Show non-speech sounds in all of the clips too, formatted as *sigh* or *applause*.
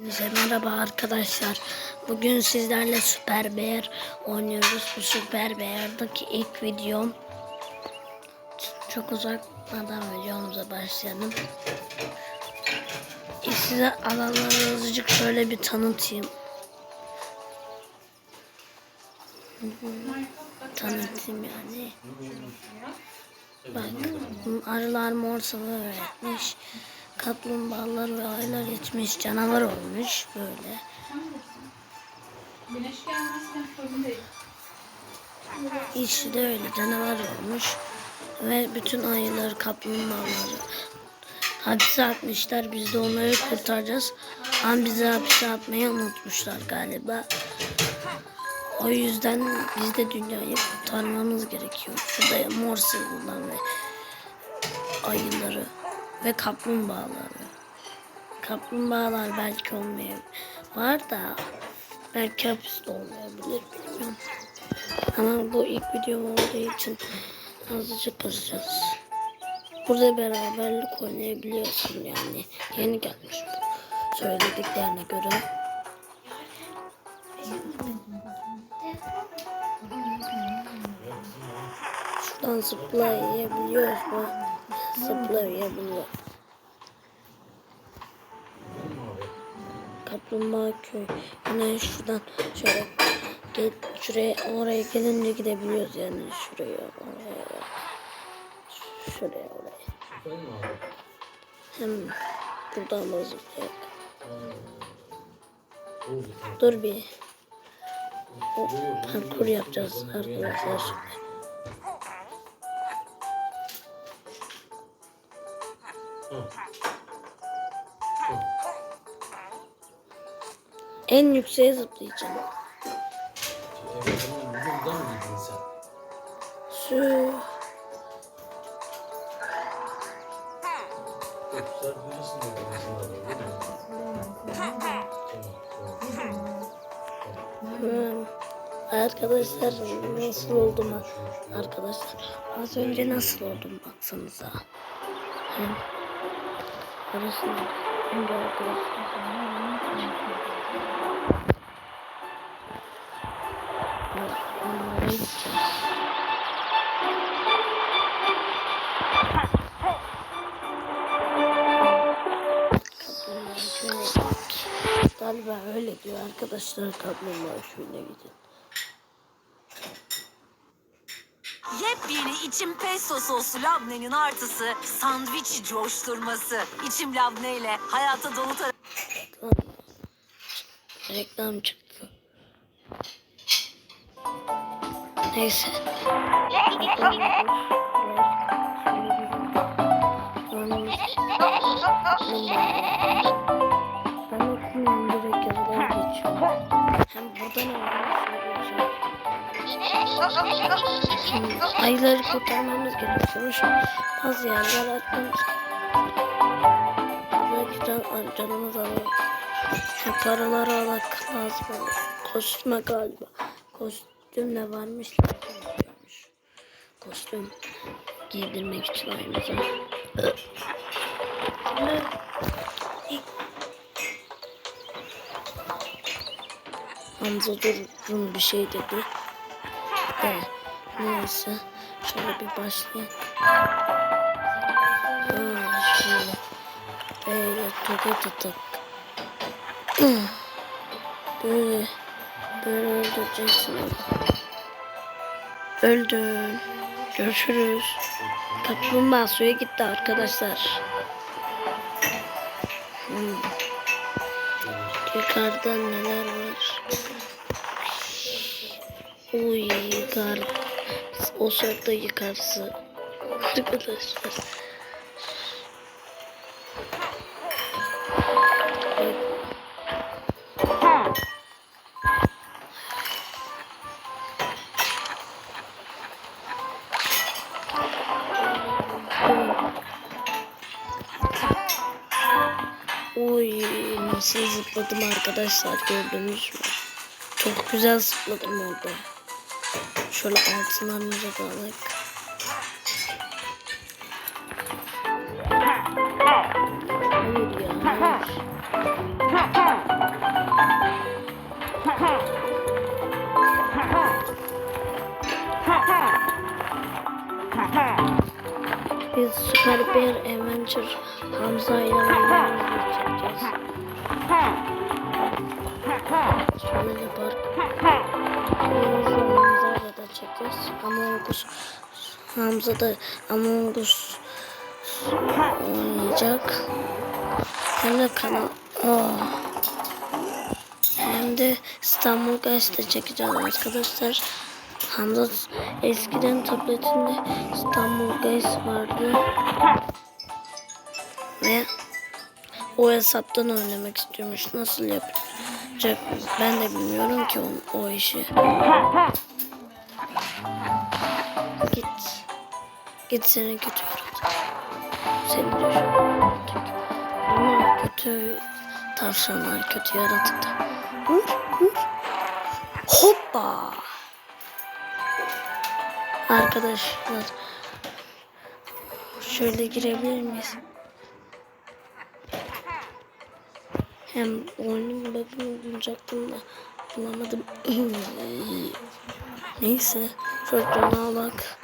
Merhaba arkadaşlar. Bugün sizlerle Süper Bear oynuyoruz. Bu Süper Bear'daki ilk videom. Çok uzatmadan videomuza başlayalım. E, Size alanları azıcık şöyle bir tanıtayım. Tanıtayım yani. Bak arılar mor sıvı öğretmiş. Kaplumbağalar ve aylar yetmiş canavar olmuş böyle. Güneş değil. İşte öyle canavar olmuş. Ve bütün ayıları kaplumbağaları hapse atmışlar. Biz de onları kurtaracağız. Ama bizi hapse atmayı unutmuşlar galiba. O yüzden biz de dünyayı kurtarmamız gerekiyor. Şurada mor sıvılar ve ayıları ve kaplumbağaları. Kaplumbağalar belki olmayabilir. Var da belki hapiste olmayabilir bilmiyorum. Ama bu ilk video olduğu için azıcık kızacağız. Burada beraberlik oynayabiliyorsun yani. Yeni gelmiş bu. Söylediklerine göre. Şuradan zıplayabiliyoruz mu? Zıplayabiliyor. Kaplumbağa köy. Yine şuradan şöyle gel, şuraya oraya gelince gidebiliyoruz yani şuraya oraya. Şuraya oraya. Hem buradan da zıplayak. Dur bir. O, parkur yapacağız arkadaşlar şimdi. Mi? Tamam, tamam. Hmm. Arkadaşlar nasıl oldum arkadaşlar az önce nasıl oldum baksanıza hem Galiba öyle diyor arkadaşlar. Kaplumbağa köyüne gidin. Yepyeni içim pesto soslu labnenin artısı sandviç coşturması. İçim labne ile hayata dolu tarafı. Reklam çıktı. Neyse. Ben okumuyorum direkt yazılar geçiyorum. Hem burada ne? Ayıları kurtarmamız gerekiyormuş. Bazı yerler atmamız Belki can, canımız alır. Şu paraları alak lazım. Kostüme galiba. Kostüm ne varmış? Kostüm giydirmek için ayımıza. Hamza durun bir şey dedi. De, neyse. Şöyle bir başlayalım. Şöyle. Böyle tokat atak. Böyle. Böyle öldüreceksin onu. Öldün. Görüşürüz. Kaplumbağa suya gitti arkadaşlar. Hmm. Yukarıda neler var? Uy yıkar. O sırada yıkarsın. Arkadaşlar. Oy nasıl zıpladım arkadaşlar gördünüz mü? Çok güzel zıpladım orada. Şöyle altından bir balık. Hayır. Biz Super Bear Adventure Hamza ile oynayacağız. Şöyle bir park Among Us Hamza da Among Us oynayacak. Hem de kanal oh. hem de İstanbul Guys'ta çekeceğiz arkadaşlar. Hamza eskiden tabletinde İstanbul Guys vardı. Ve o hesaptan oynamak istiyormuş. Nasıl yapacak ben de bilmiyorum ki o, o işi. Git. Git seni kötü yaratık. Seni yaratık. Bunlar kötü tavşanlar, kötü yaratıklar. Vur, vur. Hoppa. Arkadaşlar şöyle girebilir miyiz? Hem oyunun bug'ını bulacaktım da bulamadım. *clears throat* Neyse çocuğuna bak.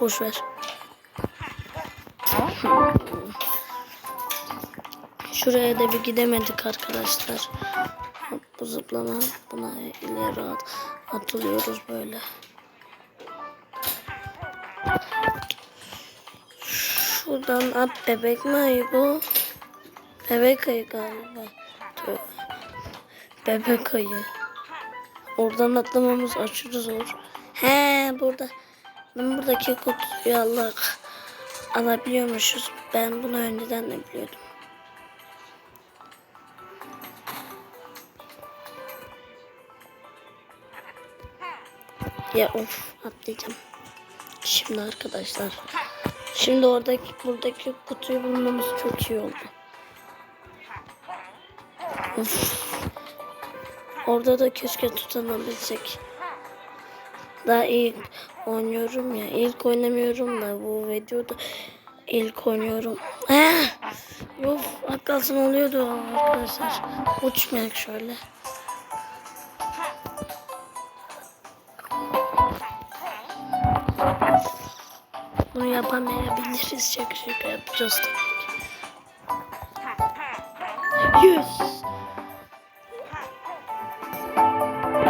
Boş ver. Şuraya da bir gidemedik arkadaşlar. Bu zıplama buna ileri at, atılıyoruz böyle. Şuradan at bebek mi bu? Bebek ayı galiba. Bebek ayı. Oradan atlamamız aşırı zor. He burada. Ben buradaki kutuyu Allah alabiliyormuşuz. Ben bunu önceden de biliyordum. Ya of atlayacağım. Şimdi arkadaşlar. Şimdi oradaki buradaki kutuyu bulmamız çok iyi oldu. Of. Orada da keşke tutanabilsek. Daha ilk oynuyorum ya. İlk oynamıyorum da bu videoda ilk oynuyorum. Eh! Of akılsın oluyordu arkadaşlar. Uçmayak şöyle. Bunu yapamayabiliriz. Şaka şaka yapacağız tabii ki. Yes.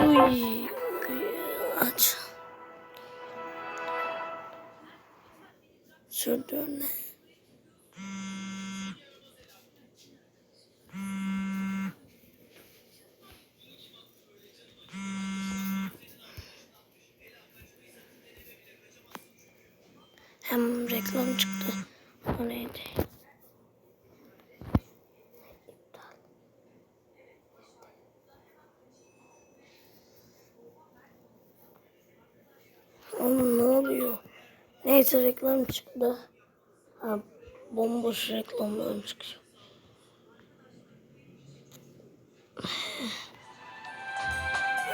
Uy, aç. 手段呢？Neyse reklam çıktı. Ha, bomboş reklamlar çıkıyor.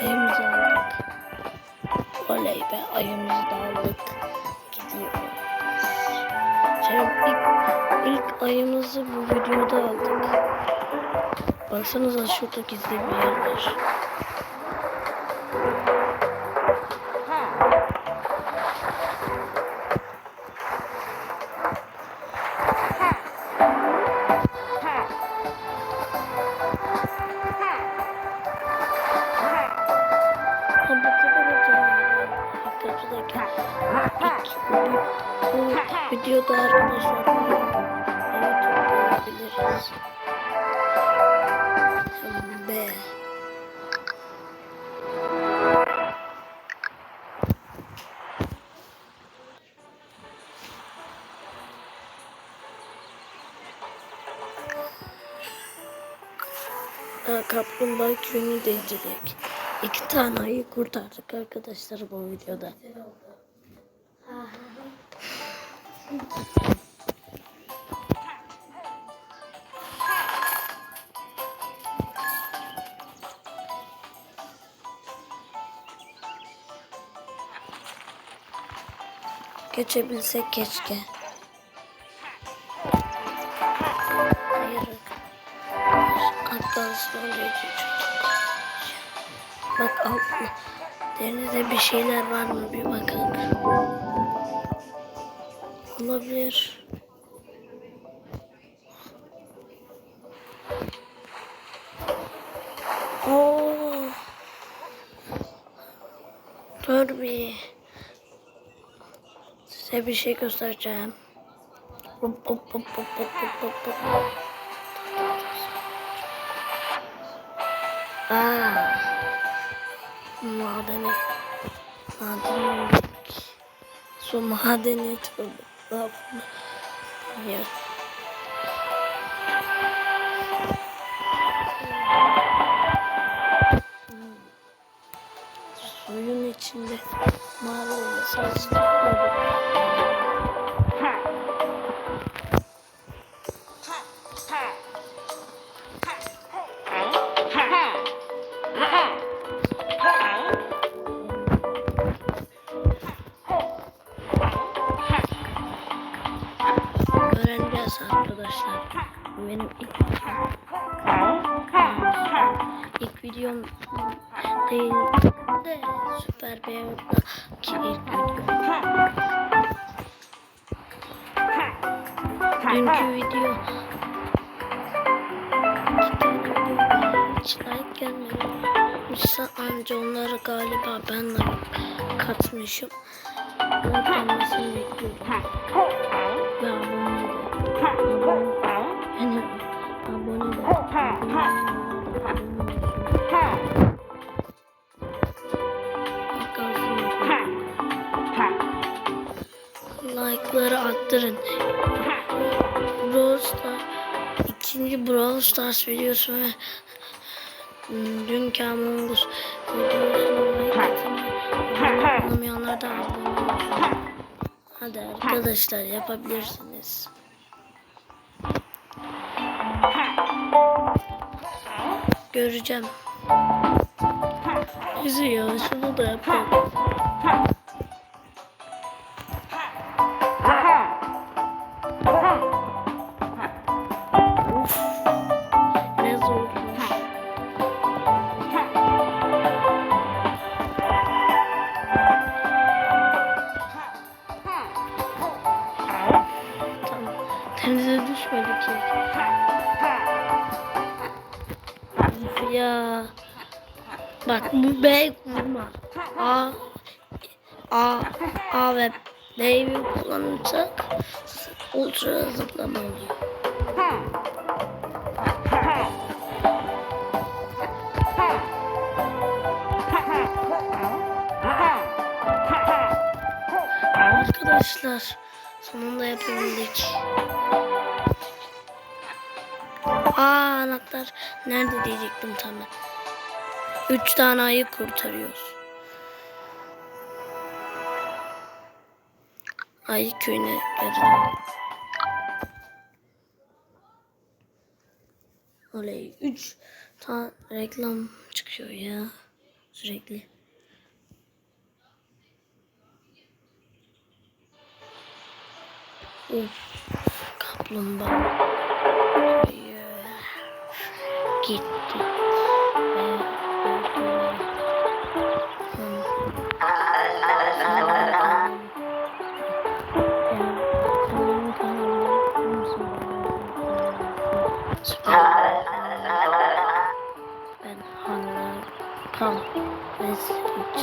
Ayımızı aldık. Oley be ayımızı da aldık. Gidiyoruz. Şey, ilk, ayımızı bu videoda aldık. Baksanıza şurada gizli var. Kaplumbağa köyünü de inceledik. İki tane ayı kurtardık arkadaşlar bu videoda. Geçebilsek keşke. Hatta sonra Bak altına. Denizde bir şeyler var mı bir bakalım. Olabilir. Oo. Dur bir. Size bir şey göstereceğim. Hop hop hop hop hop hop hop Aa. Madeni. Madeni. Su madeni tövbe. Ya. Suyun içinde mavi olması lazım. Benim ilk ilk videom değil de süper ki ilk videom. Dünkü video hiç like gelmemişse anca onları galiba ben de katmışım. Ama gelmesini bekliyorum. Ve abone de. Like'ları arttırın. Brawl Stars ikinci Brawl Stars videosu ve dünkü Among Us olmayanlar da. Hadi arkadaşlar yapabilirsiniz. Göreceğim. Ya şunu da yapalım. B vurma. A A A ve B'yi kullanırsak ultra zıplama oluyor. Arkadaşlar sonunda yapabildik. Aa anahtar nerede diyecektim tam. Üç tane ayı kurtarıyoruz. Ayı köyüne geldim. Oley. Üç tane reklam çıkıyor ya. Sürekli. Of. Kaplumbağa. Gitti.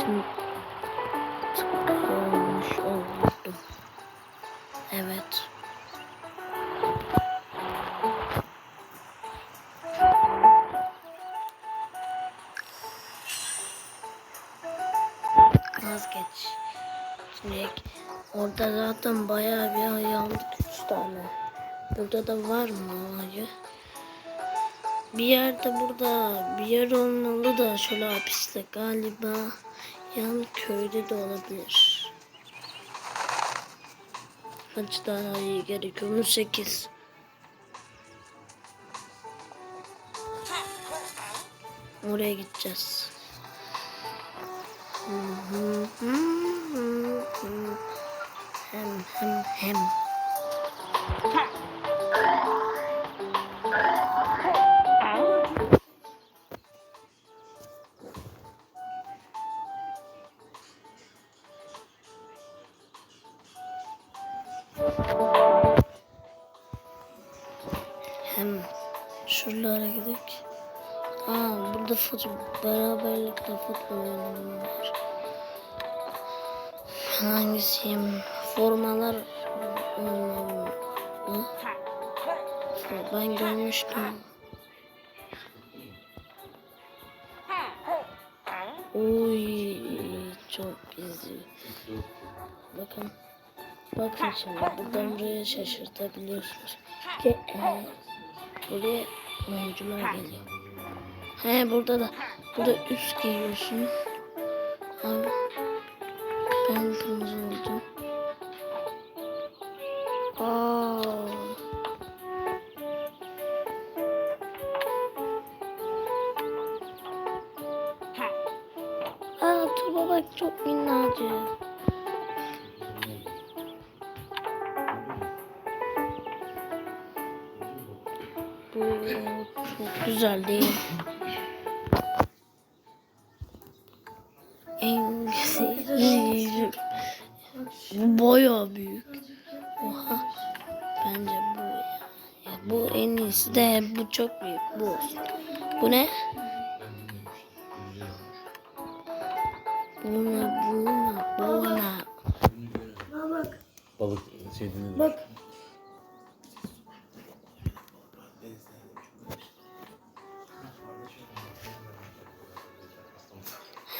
İçin tıkılmış oldum. Evet. Vazgeç. Şimdi orada zaten bayağı bir ay aldık. Üç tane. Burada da var mı ayı? Bir yerde burada bir yer olmalı da şöyle hapiste galiba yan köyde de olabilir. Kaç tane ayı gerekiyor? 8. Oraya gideceğiz. Hem hem. Hem futbol, beraberlikle futbol oynuyorlar. Ben? Formalar olmalı. Ben görmüştüm. Oy çok güzel. Bakın. Bakın şimdi buradan buraya şaşırtabiliyorsunuz. Ki e, buraya oyuncular geliyor. He burada da burada üst giyiyorsun. Abi ben kırmızı oldum. Aa. Aa tuba bak çok minnacık. Bu çok güzel değil. Bu bayağı büyük. Oha. Bence bu ya. ya. Bu en iyisi de bu çok büyük. Bu olsun. Bu ne? Bu ne? Bu ne? Bu ne? Balık şey dinledim. Bak.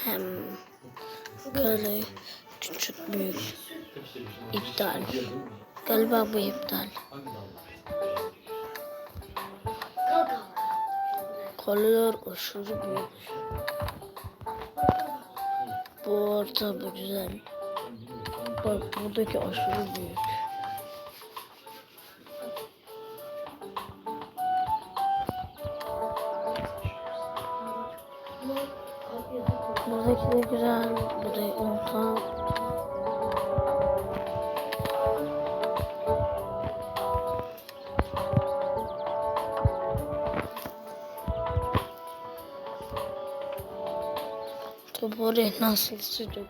Hem kale küçük büyük iptal. Galiba bu iptal. Kaleler aşırı büyük. Bu orta bu güzel. Bak buradaki aşırı büyük. Nasıl sıcak?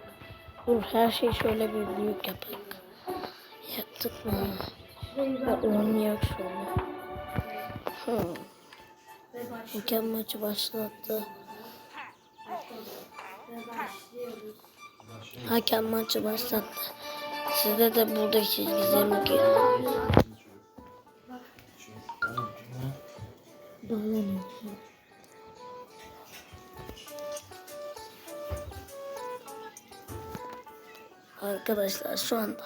Dur her şeyi şöyle bir büyük yapak. Yaptık mı? Ve oynayak şöyle. Hı. Hakem maçı başlattı. Hakem maçı başlattı. Size de buradaki gizemi Arkadaşlar şu anda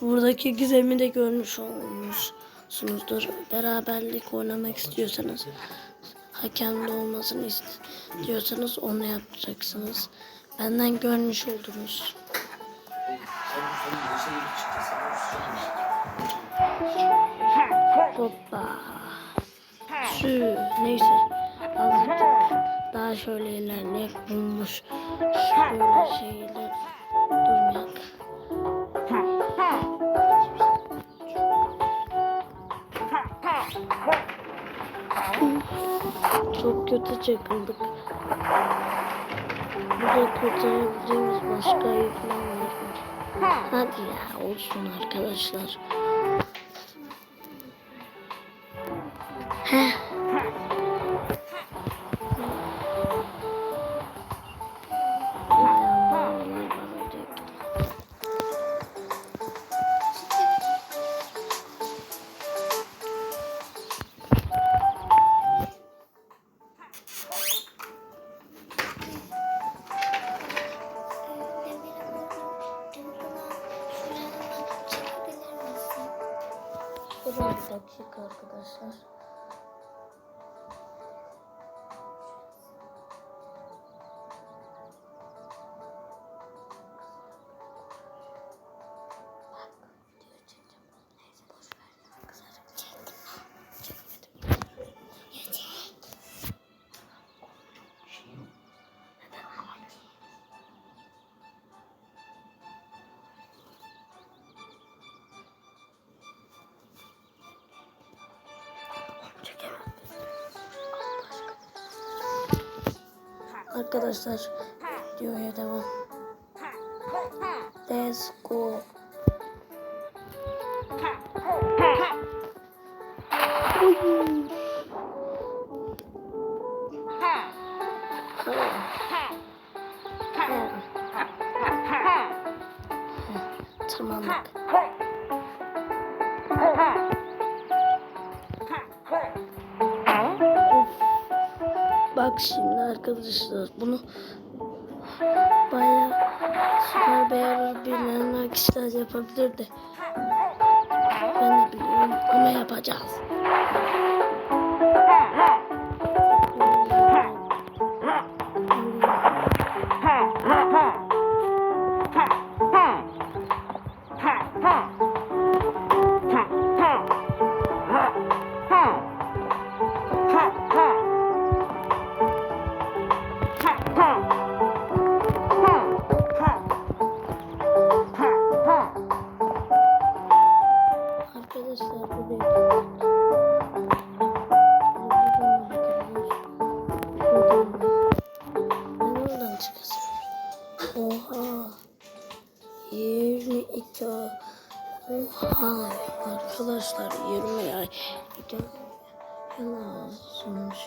buradaki gizemi de görmüş olmuşsunuzdur. Beraberlik oynamak istiyorsanız hakemde olmasını istiyorsanız onu yapacaksınız. Benden görmüş oldunuz. Hoppa. Sü. Neyse. Azıcık daha şöyle ilerleyek. Bulmuş. Şöyle şeyler kötü çakıldık. Burada kurtarabileceğimiz başka falan var? Hadi ya olsun arkadaşlar. Dakika arkadaşlar. Arkadaşlar videoya devam. Let's go. Arkadaşlar bunu bayağı süper beğenir bilen kişiler yapabilir de ben de biliyorum ama yapacağız. 22 Oha arkadaşlar 20 ay. Lazımmış.